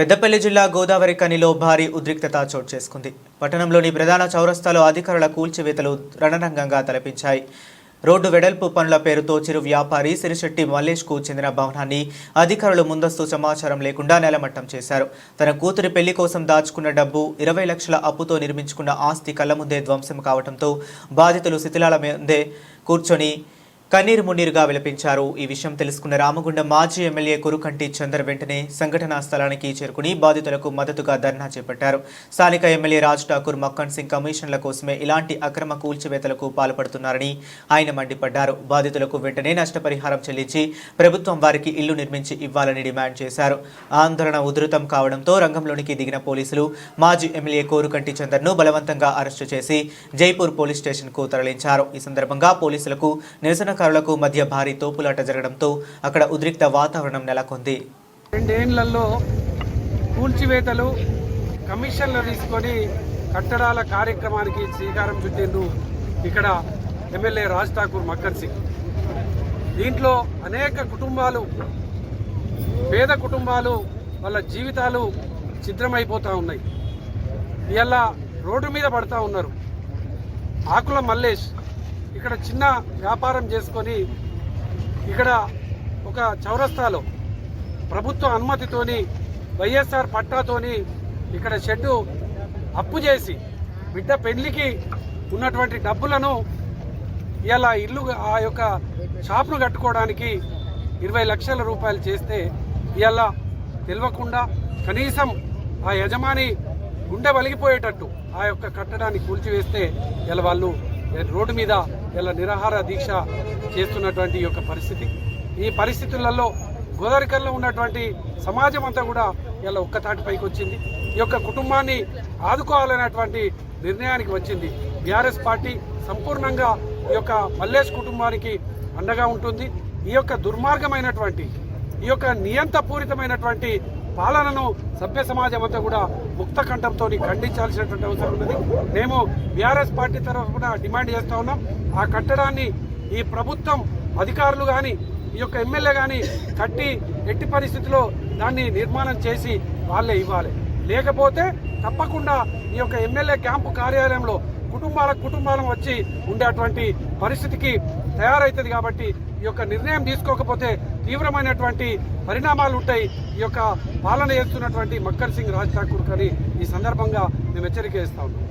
పెద్దపల్లి జిల్లా గోదావరి కనిలో భారీ ఉద్రిక్తత చోటు చేసుకుంది. పట్టణంలోని ప్రధాన చౌరస్తాలో అధికారుల కూల్చివేతలు రణరంగంగా తలపించాయి. రోడ్డు వెడల్పు పనుల పేరుతో చిరు వ్యాపారి సిరిశెట్టి మల్లేష్కు చెందిన భవనాన్ని అధికారులు ముందస్తు సమాచారం లేకుండా నెలమట్టం చేశారు. తన కూతురి పెళ్ళి కోసం దాచుకున్న డబ్బు ఇరవై లక్షల అప్పుతో నిర్మించుకున్న ఆస్తి కళ్ళ ముందే ధ్వంసం కావడంతో బాధితులు శిథిలాల మీదే కూర్చొని కన్నీరు మున్నీరుగా విలపించారు. ఈ విషయం తెలుసుకున్న రామగుండ మాజీ ఎమ్మెల్యే కురుకంటి చందర్ వెంటనే సంఘటనా స్థలానికి చేరుకుని బాధితులకు మద్దతుగా ధర్నా చేపట్టారు. స్థానిక ఎమ్మెల్యే రాజ్ ఠాకూర్ మక్కన్ సింగ్ కమిషన్ల కోసమే ఇలాంటి అక్రమ కూల్చివేతలకు పాల్పడుతున్నారని ఆయన మండిపడ్డారు. బాధితులకు వెంటనే నష్టపరిహారం చెల్లించి ప్రభుత్వం వారికి ఇల్లు నిర్మించి ఇవ్వాలని డిమాండ్ చేశారు. ఆందోళన ఉధృతం కావడంతో రంగంలోనికి దిగిన పోలీసులు మాజీ ఎమ్మెల్యే కోరుకంటి చందర్ను బలవంతంగా అరెస్టు చేసి జైపూర్ పోలీస్ స్టేషన్కు తరలించారు. ఈ సందర్భంగా పోలీసులకు నిరసన నిరసనకారులకు మధ్య భారీ తోపులాట జరగడంతో అక్కడ ఉద్రిక్త వాతావరణం నెలకొంది. రెండేళ్ళలో కూల్చివేతలు కమిషన్లు తీసుకొని కట్టడాల కార్యక్రమానికి శ్రీకారం చుట్టిండు ఇక్కడ ఎమ్మెల్యే రాజ్ ఠాకూర్ మక్కర్ సింగ్. దీంట్లో అనేక కుటుంబాలు పేద కుటుంబాలు వాళ్ళ జీవితాలు ఛిద్రమైపోతూ ఉన్నాయి. ఇలా రోడ్డు మీద పడతా ఉన్నారు. ఆకుల మల్లేష్ ఇక్కడ చిన్న వ్యాపారం చేసుకొని ఇక్కడ ఒక చౌరస్తాలో ప్రభుత్వ అనుమతితోని వైఎస్ఆర్ పట్టాతోని ఇక్కడ షెడ్డు అప్పు చేసి బిడ్డ పెళ్ళికి ఉన్నటువంటి డబ్బులను ఇలా ఇల్లు ఆ యొక్క షాప్ను కట్టుకోవడానికి ఇరవై లక్షల రూపాయలు చేస్తే ఇలా తెలియకుండా కనీసం ఆ యజమాని గుండె వలిగిపోయేటట్టు ఆ యొక్క కట్టడాన్ని కూల్చివేస్తే ఇలా వాళ్ళు రోడ్డు మీద ఇలా నిరాహార దీక్ష చేస్తున్నటువంటి ఈ యొక్క పరిస్థితి. ఈ పరిస్థితులలో గోదావరికల్లో ఉన్నటువంటి సమాజం అంతా కూడా ఇలా ఒక్క తాటిపైకి వచ్చింది. ఈ యొక్క కుటుంబాన్ని ఆదుకోవాలనేటువంటి నిర్ణయానికి వచ్చింది. బీఆర్ఎస్ పార్టీ సంపూర్ణంగా ఈ యొక్క మల్లేష్ కుటుంబానికి అండగా ఉంటుంది. ఈ యొక్క దుర్మార్గమైనటువంటి ఈ యొక్క నియంతపూరితమైనటువంటి పాలనను సభ్య సమాజం అంతా కూడా ముక్త కంఠంతో ఖండించాల్సినటువంటి అవసరం ఉన్నది. మేము బీఆర్ఎస్ పార్టీ తరఫున డిమాండ్ చేస్తూ ఉన్నాం. ఆ కట్టడాన్ని ఈ ప్రభుత్వం అధికారులు కానీ ఈ యొక్క ఎమ్మెల్యే కానీ కట్టి ఎట్టి పరిస్థితిలో దాన్ని నిర్మాణం చేసి వాళ్ళే ఇవ్వాలి. లేకపోతే తప్పకుండా ఈ యొక్క ఎమ్మెల్యే క్యాంపు కార్యాలయంలో కుటుంబాల కుటుంబాలను వచ్చి ఉండేటువంటి పరిస్థితికి తయారవుతుంది కాబట్టి ఈ యొక్క నిర్ణయం తీసుకోకపోతే తీవ్రమైనటువంటి పరిణామాలు ఉంటాయి. ఈ యొక్క పాలన చేస్తున్నటువంటి మక్కర్ సింగ్ రాజ్ ఠాకూర్ అని ఈ సందర్భంగా మేము హెచ్చరిక ఇస్తా ఉన్నాం.